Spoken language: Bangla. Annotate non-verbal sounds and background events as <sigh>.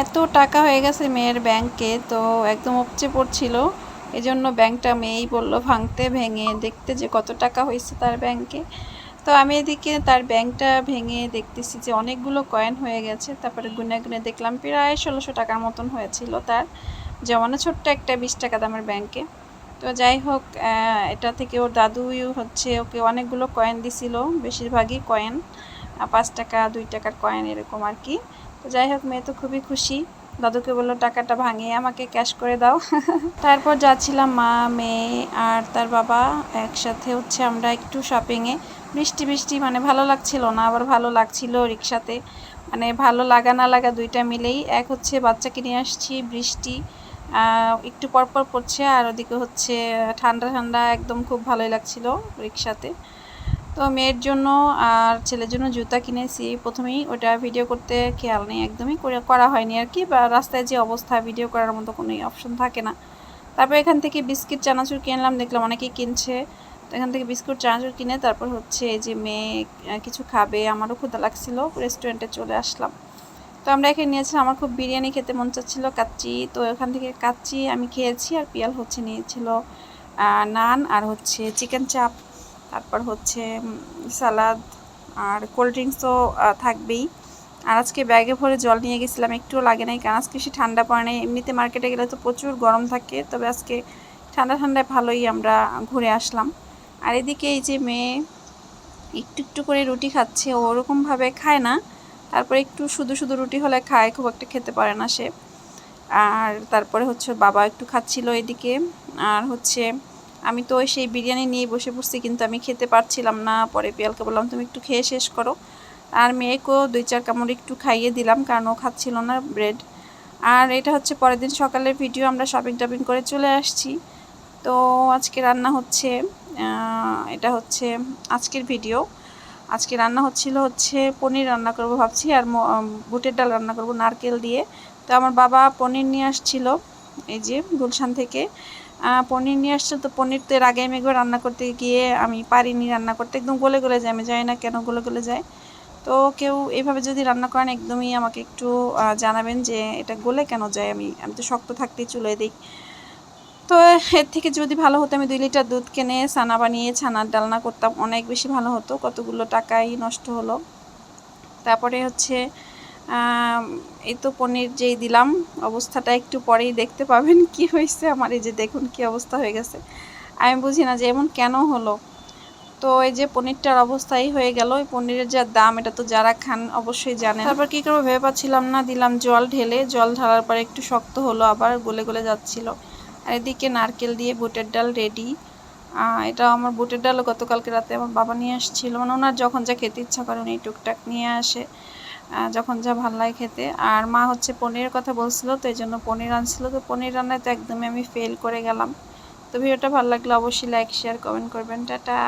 এত টাকা হয়ে গেছে মেয়ের ব্যাংকে, তো একদম উপচে পড়ছিল। এই জন্য ব্যাংকটা মেয়েই বলল, ভাঙতে ভেঙে দেখতে যে কত টাকা হয়েছে তার ব্যাংকে। তো আমি এদিকে তার ব্যাংকটা ভেঙে দেখতেছি যে অনেকগুলো কয়েন হয়ে গেছে। তারপরে গুনে গুনে দেখলাম প্রায় ষোলোশো টাকার মতন হয়েছিল তার, জমানো ছোট্ট একটা বিশ টাকা দামের ব্যাংকে। তো যাই হোক এটা থেকে ওর দাদুই হচ্ছে ওকে অনেকগুলো কয়েন দিছিল, বেশিরভাগই কয়েন পাঁচ টাকা, দুই টাকার কয়েন এরকম আর কি। যাই হোক, মেয়ে তো খুবই খুশি। দাদুকে বলল, টাকাটা ভাঙিয়ে আমাকে ক্যাশ করে দাও। <laughs> তারপর যাচ্ছিলাম মা, মেয়ে আর তার বাবা একসাথে হচ্ছে আমরা একটু শপিংয়ে বৃষ্টি বৃষ্টি মানে ভালো লাগছিল না, আবার ভালো লাগছিল রিক্সাতে। মানে ভালো লাগা, না লাগা দুইটা মিলেই। এক হচ্ছে বাচ্চাকে নিয়ে আসছি, বৃষ্টি একটু পরপর পড়ছে আর ওদিকে হচ্ছে ঠান্ডা ঠান্ডা, একদম খুব ভালোই লাগছিল রিক্সাতে। তো মেয়ের জন্য আর ছেলের জন্য জুতা কিনেছি। প্রথমেই ওটা ভিডিও করতে খেয়াল নেই একদমই, করে- হয়নি আর কি, বা রাস্তায় যে অবস্থা ভিডিও করার মতো কোনো অপশন থাকে না। তারপর এখান থেকে বিস্কিট, চানাচুর কিনলাম দেখলাম অনেকেই কিনছে। তো এখান থেকে বিস্কুট, চানাচুর কিনে তারপর হচ্ছে যে মেয়ে কিছু খাবে, আমারও ক্ষুধা লাগছিল রেস্টুরেন্টে চলে আসলাম। তো আমরা এখানে নিয়েছিলাম, আমার খুব বিরিয়ানি খেতে মন চাচ্ছিলো, কাচ্চি। তো এখান থেকে কাচ্চি আমি খেয়েছি আর পিয়াল হচ্ছে নিয়েছিল নান আর হচ্ছে চিকেন চাপ তারপর হচ্ছে সালাদ আর কোল্ড ড্রিঙ্কস তো থাকবেই। আর আজকে ব্যাগে ভরে জল নিয়ে গেছিলাম, একটুও লাগে নাই, কারণ আজকে সে ঠান্ডা পড়ে নাই। এমনিতে মার্কেটে গেলে তো প্রচুর গরম থাকে, তবে আজকে ঠান্ডা ঠান্ডায় ভালোই আমরা ঘুরে আসলাম। আর এদিকে এই যে মেয়ে একটু একটু করে রুটি খাচ্ছে ওরকমভাবে খায় না। তারপরে একটু শুধু শুধু রুটি হলে খায়, খুব একটা খেতে পারে না সে। আর তারপরে হচ্ছে বাবা একটু খাচ্ছিল এদিকে। আর হচ্ছে আমি তো সেই বিরিয়ানি নিয়ে বসে পড়ছি, কিন্তু আমি খেতে পারছিলাম না। পরে পিয়ালকে বললাম, তুমি একটু খেয়ে শেষ করো। আর মেয়েকেও দুই চার কামড় একটু খাইয়ে দিলাম, কারণ ও খাচ্ছিল না ব্রেড। আর এটা হচ্ছে পরের দিন সকালের ভিডিও, আমরা শপিং টপিং করে চলে আসছি। তো আজকে রান্না হচ্ছে এটা হচ্ছে আজকের ভিডিও। আজকে রান্না হচ্ছিল হচ্ছে পনির রান্না করব ভাবছি, আর বুটের ডাল রান্না করব নারকেল দিয়ে। তো আমার বাবা পনির নিয়ে আসছিল, এই যে গুলশান থেকে। পনির নিয়ে আসছে, তো পনির তো এর আগে আমি একবার রান্না করতে গিয়ে আমি পারিনি রান্না করতে, একদম গলে গলে যায়, আমি জানি না কেন গলে গলে যায়। তো কেউ এইভাবে যদি রান্না করেন, একদমই আমাকে একটু জানাবেন যে এটা গলে কেন যায়, আমি আমি তো শক্ত থাকতেই চুলে দিই। তো এর থেকে যদি ভালো হতো, আমি দুই লিটার দুধ কিনে ছানা বানিয়ে, ছানার ডালনা করতাম, অনেক বেশি ভালো হতো, কতগুলো টাকাই নষ্ট হলো। তারপরে হচ্ছে এই তো পনির যেই দিলাম, অবস্থাটা একটু পরেই দেখতে পাবেন <laughs> কি হয়েছে আমার, এই যে দেখুন কি অবস্থা হয়ে গেছে। আমি বুঝি না যে এমন কেন হলো। তো এই যে পনিরটার অবস্থাই হয়ে গেল, এই পনিরের যা দাম, এটা তো যারা খান অবশ্যই জানেন। তারপর কী করব ভেবে পাচ্ছিলাম না, দিলাম জল ঢেলে, জল ঢালার পরে একটু শক্ত হলো, আবার গলে গলে যাচ্ছিল। আর এদিকে নারকেল দিয়ে বুটের ডাল রেডি। এটা আমার বুটের ডালও গতকালকে রাতে আমার বাবা নিয়ে আসছিল মানে ওনার যখন যা খেতে ইচ্ছা করে উনি টুকটাক নিয়ে আসে। যখন যা ভালো লাগে খেতে। আর মা হচ্ছে পনিরের কথা বলছিল, তো এই জন্য পনির আনছিল। তো পনির রান্নায় তো একদমই আমি ফেল করে গেলাম। তো ভিডিওটা ভালো লাগলে অবশ্যই লাইক শেয়ার কমেন্ট করবেন। টাটা!